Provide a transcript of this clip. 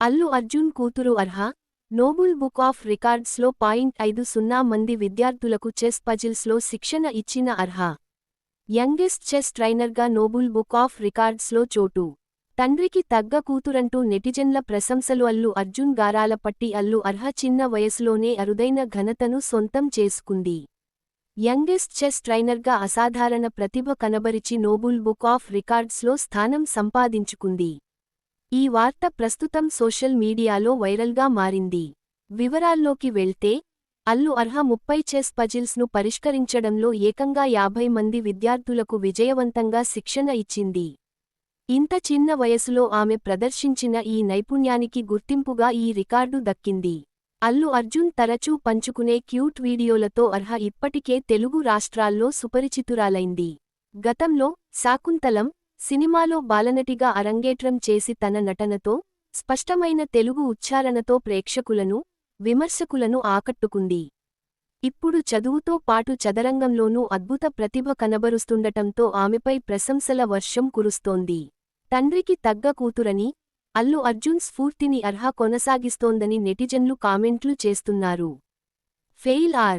అల్లు అర్జున్ కూతురు Arha? Noble book of రికార్డ్స్లో point ఐదు సున్నా మంది విద్యార్థులకు చెస్ పజిల్స్లో శిక్షణ ఇచ్చిన అర్హ? యంగెస్ట్ చెస్ ట్రైనర్గా నోబుల్ బుక్ ఆఫ్ రికార్డ్స్లో చోటు. తండ్రికి తగ్గ కూతురంటూ నెటిజన్ల ప్రశంసలు అల్లు అర్జున్ గారాలపట్టి అల్లు అర్హ చిన్న వయసులోనే అరుదైన ఘనతను సొంతం చేసుకుంది. యంగెస్ట్ చెస్ ట్రైనర్గా అసాధారణ ప్రతిభ కనబరిచి నోబుల్ బుక్ ఆఫ్ రికార్డ్స్లో స్థానం సంపాదించుకుంది. ఈ వార్త ప్రస్తుతం సోషల్ మీడియాలో వైరల్గా మారింది. వివరాల్లోకి వెళ్తే అల్లు అర్హ ముప్పై చెస్ పజిల్స్ను పరిష్కరించడంలో ఏకంగా యాభై మంది విద్యార్థులకు విజయవంతంగా శిక్షణ ఇచ్చింది. ఇంత చిన్న వయసులో ఆమె ప్రదర్శించిన ఈ నైపుణ్యానికి గుర్తింపుగా ఈ రికార్డు దక్కింది. అల్లు అర్జున్ తరచూ పంచుకునే క్యూట్ వీడియోలతో అర్హ ఇప్పటికే తెలుగు రాష్ట్రాల్లో సుపరిచితురాలైంది. గతంలో శాకుంతలం సినిమాలో బాలనటిగా అరంగేట్రం చేసి తన నటనతో స్పష్టమైన తెలుగు ఉచ్చారణతో ప్రేక్షకులను విమర్శకులను ఆకట్టుకుంది. ఇప్పుడు చదువుతో పాటు చదరంగంలోనూ అద్భుత ప్రతిభ కనబరుస్తుండటంతో ఆమెపై ప్రశంసల వర్షం కురుస్తోంది. తండ్రికి తగ్గ కూతురని అల్లు అర్జున్ స్ఫూర్తిని అర్హ కొనసాగిస్తోందని నెటిజన్లు కామెంట్లు చేస్తున్నారు. Fail are